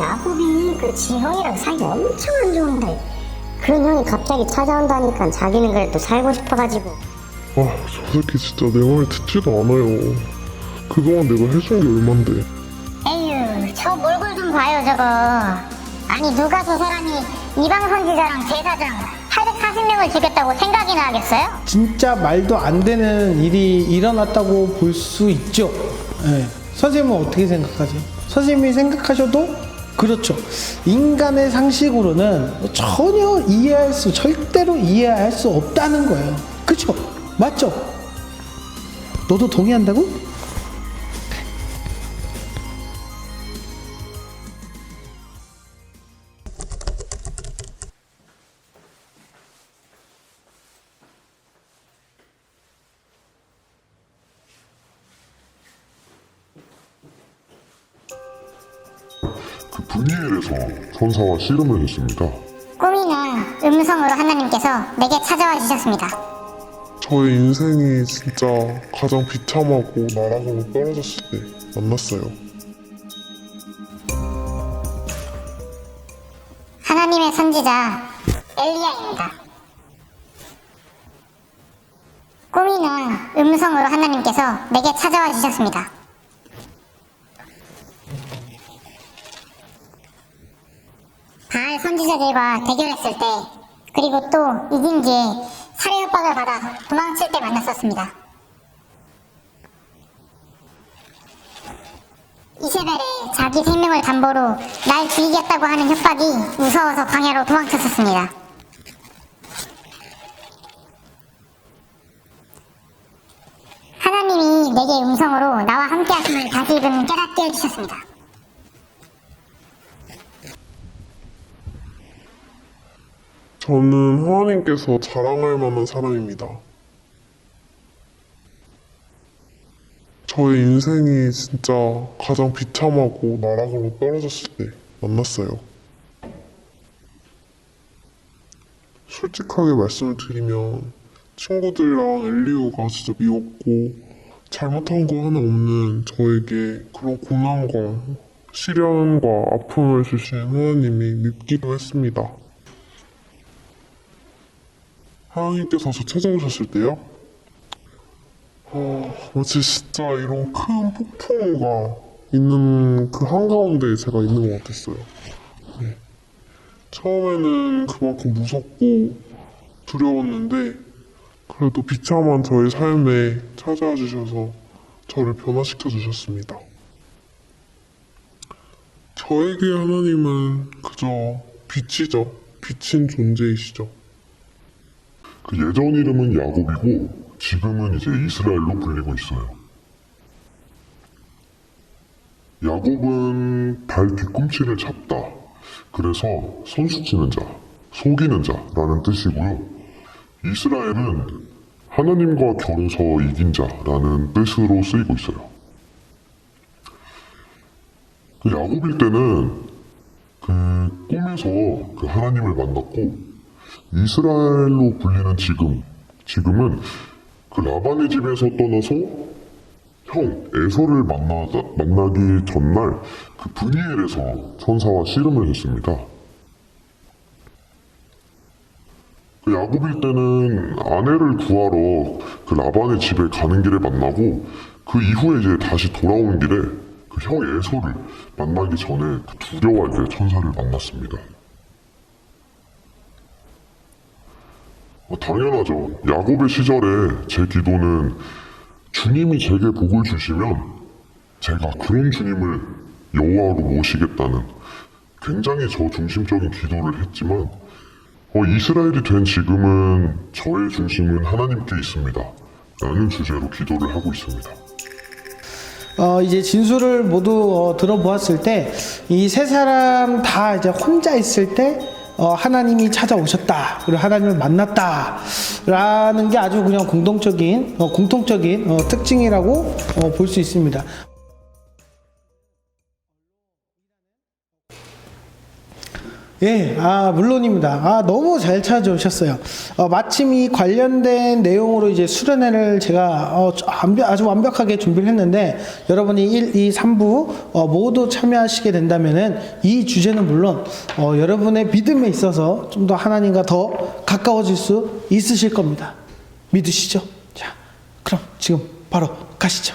야곱이 그 지형이랑 사이가 엄청 안 좋은데 그런 형이 갑자기 찾아온다니까 자기는 그래 도 살고 싶어가지고 아, 저 새끼 진짜 내 말 듣지도 않아요. 그동안 내가 해준 게 얼만데. 에휴 저 몰골 좀 봐요 저거 아니 누가 저 사람이 이방 선지자랑 제사장 840명을 죽였다고 생각이나 하겠어요? 진짜 말도 안 되는 일이 일어났다고 볼 수 있죠. 예. 선생님은 어떻게 생각하세요? 선생님이 생각하셔도 그렇죠. 인간의 상식으로는 전혀 이해할 수, 절대로 이해할 수 없다는 거예요. 그쵸? 맞죠? 너도 동의한다고? 분이엘에서 천사와 씨름을 했습니다. 꿈이는 음성으로 하나님께서 내게 찾아와 주셨습니다 저의 인생이 진짜 가장 비참하고 나락으로 떨어졌을 때 만났어요. 하나님의 선지자 엘리야입니다 꿈이는 음성으로 하나님께서 내게 찾아와 주셨습니다 바알 선지자들과 대결했을 때 그리고 또 이긴 뒤에 살해 협박을 받아 도망칠 때 만났었습니다. 이세벨의 자기 생명을 담보로 날 죽이겠다고 하는 협박이 무서워서 광야로 도망쳤었습니다. 하나님이 내게 음성으로 나와 함께 하심을 다시금 깨닫게 해주셨습니다. 저는 하나님께서 자랑할 만한 사람입니다. 저의 인생이 진짜 가장 비참하고 나락으로 떨어졌을 때 만났어요. 솔직하게 말씀을 드리면 친구들이랑 엘리오가 진짜 미웠고 잘못한 거 하나 없는 저에게 그런 고난과 시련과 아픔을 주신 하나님이 밉기도 했습니다. 하나님께서 저 찾아오셨을 때요? 어, 마치 진짜 이런 큰 폭풍우가 있는 그 한가운데 제가 있는 것 같았어요. 네. 처음에는 그만큼 무섭고 두려웠는데, 그래도 비참한 저의 삶에 찾아와 주셔서 저를 변화시켜 주셨습니다. 저에게 하나님은 그저 빛이죠. 빛인 존재이시죠. 그 예전 이름은 야곱이고 지금은 이제 이스라엘로 불리고 있어요. 야곱은 발 뒤꿈치를 잡다. 그래서 선수치는 자, 속이는 자라는 뜻이고요. 이스라엘은 하나님과 결해서 이긴 자라는 뜻으로 쓰이고 있어요. 그 야곱일 때는 그 꿈에서 그 하나님을 만났고 이스라엘로 불리는 지금, 지금은 그 라반의 집에서 떠나서 형 에서를 만나다, 만나기 전날 그 브니엘에서 천사와 씨름을 했습니다. 그 야곱일 때는 아내를 구하러 그 라반의 집에 가는 길에 만나고 그 이후에 이제 다시 돌아오는 길에 그 형 에서를 만나기 전에 그 두려워할 때 천사를 만났습니다. 당연하죠. 야곱의 시절에 제 기도는 주님이 제게 복을 주시면 제가 그런 주님을 여호와로 모시겠다는 굉장히 저 중심적인 기도를 했지만 어, 이스라엘이 된 지금은 저의 중심은 하나님께 있습니다. 라는 주제로 기도를 하고 있습니다. 어, 이제 진술을 모두 어, 들어보았을 때 이 세 사람 다 이제 혼자 있을 때 어, 하나님이 찾아오셨다 그리고 하나님을 만났다 라는 게 아주 그냥 공동적인 어, 공통적인 어, 특징이라고 어, 볼 수 있습니다. 예, 아, 물론입니다. 아, 너무 잘 찾아오셨어요. 어, 마침 이 관련된 내용으로 이제 수련회를 제가 어, 아주 완벽하게 준비를 했는데 여러분이 1, 2, 3부 어, 모두 참여하시게 된다면은 이 주제는 물론 어, 여러분의 믿음에 있어서 좀 더 하나님과 더 가까워질 수 있으실 겁니다. 믿으시죠? 자, 그럼 지금 바로 가시죠.